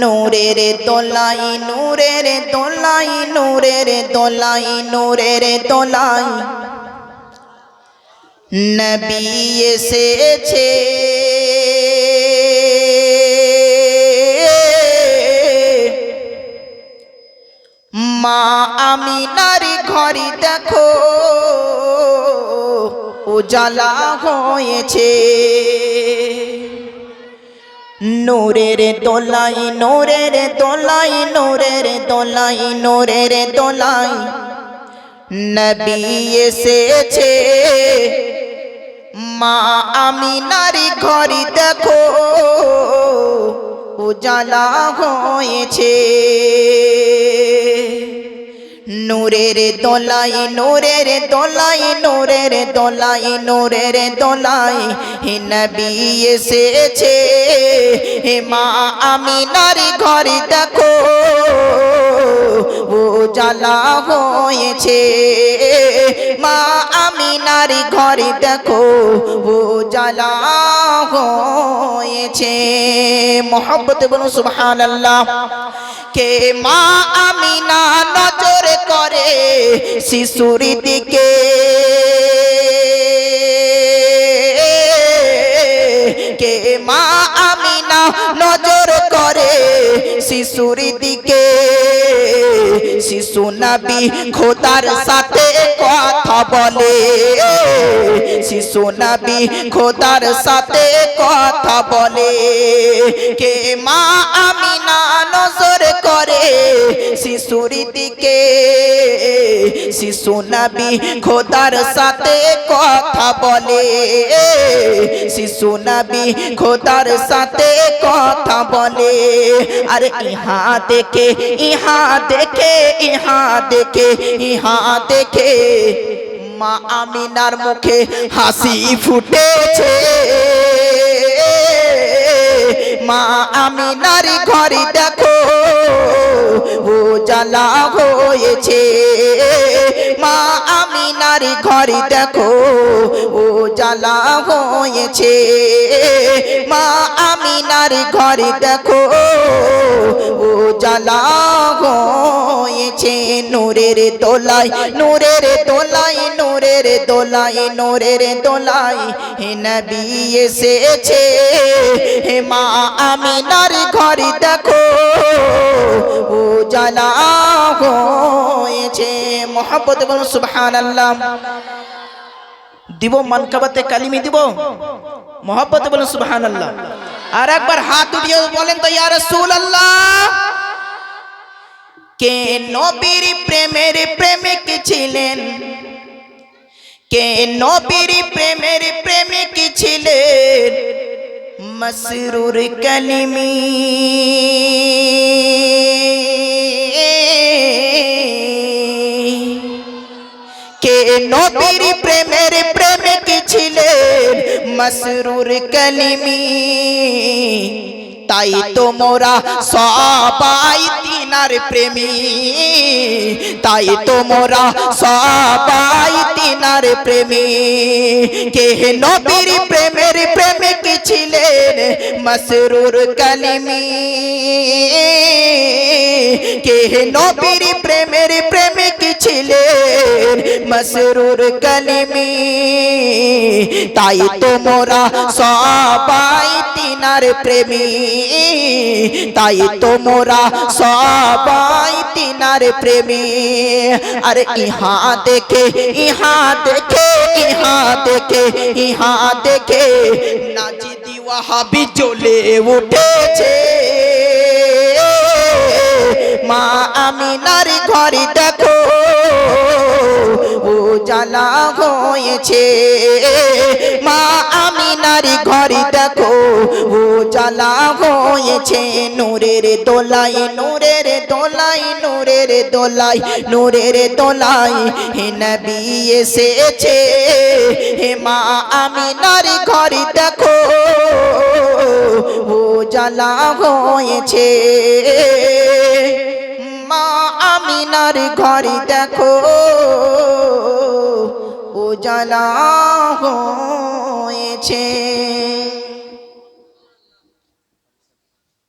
নূরের দোলাই নূরের দোলাই নূরের দোলাই নূরের দোলাই। নবী এসেছে। মা, আমি নারী ঘরে দেখো, উজালা হয়েছে। নূরের দোলাই নূরের দোলাই নূরের দোলাই নূরের দোলাই। নবী এসেছে। মা, আমি নারী ঘরে দেখো, উজালা হয়েছে। নূরের দোলাই নূরের দোলাই নূরের দোলাই নূরের দোলাই। হে নবী এসেছে, হে মা আমি নারী ঘরে দেখো ও জ্বালা হয়েছে। মা আমি নারী ঘরে দেখো ও জ্বালা হয়েছে। মোহব্বত বলুন সুবহানাল্লাহ। কে মা আমি না নজর করে শিশুর দিকে। কে মা আমি না নজর করে শিশুর দিকে। শিশু নবী খোদার সাথে কথা বলে। শিশু নবী খোদার সাথে কথা বলে। কে মা আমি নজর করে শিশুর দিকে শিশু নবী খোদার সাথে কথা বলে। শিশু নবী খোদার সাথে কথা বলে। আর ইহা দেখে ইহা দেখে ইহা দেখে ইহা দেখে মা আমিনার মুখে হাসি ফুটেছে। মা আমি নারী ঘরে দেখো হয়েছে। মা আমি নারী ঘরে দেখো ও জ্বালা হয়েছে। মা আমি নারী ঘরে দেখো ও জ্বালা হয়েছে। নূরের তোলাই নূরের তোলাই দোলাই, নূরের দোলাই, হে নবী এসেছে। হে মা আমি নারী ঘরে দেখো ও জ্বালা হয়েছে। মোহাম্মদ বলুন সুবহানাল্লাহ। দিব মানকাবাতে কালিমি দিব। মোহাম্মত বলুন সুবহানাল্লাহ। আর একবার হাত উঠিয়ে বলেন তো, ইয়া রাসূলুল্লাহ। কে নবীর প্রেমের প্রেমিক ছিলেন? কে নবীর প্রেমের প্রেমিক ছিলেন? মসরুর কলিমি। কে নবীর প্রেমের প্রেমিক ছিলেন? মসরুর কলিমি। তাই তো মোরা সবাই তিনার প্রেমী তাই তো মোরা সবাই তিনার প্রেমী কে নবীর প্রেমের প্রেমিক ছিলেন মসরুর কলিমি কে নবীর প্রেমের প্রেমিক ছিলেন মসরুর কলিমি তাই তো মোরা সবাই তিনার প্রেমী। তাই তো মোরা সবাই তিনার প্রেমী। আরে ইহা দেখে ইহা দেখে ইহা দেখে ইহা দেখে নাচি দিওয়া হাবি চলে উঠেছে। মা আমি নারী ঘরে দেখো ও জ্বালা হয়েছে। জ্বালা হয়েছে নূরের দোলাই নূরের দোলাই নূরের দোলাই নূরের দোলাই। হে নবী এসেছে, হে মা আমি নারী ঘরে দেখো। ও জালা হয়েছে, মা আমিনার ঘরে দেখো। ও জালা হয়েছে।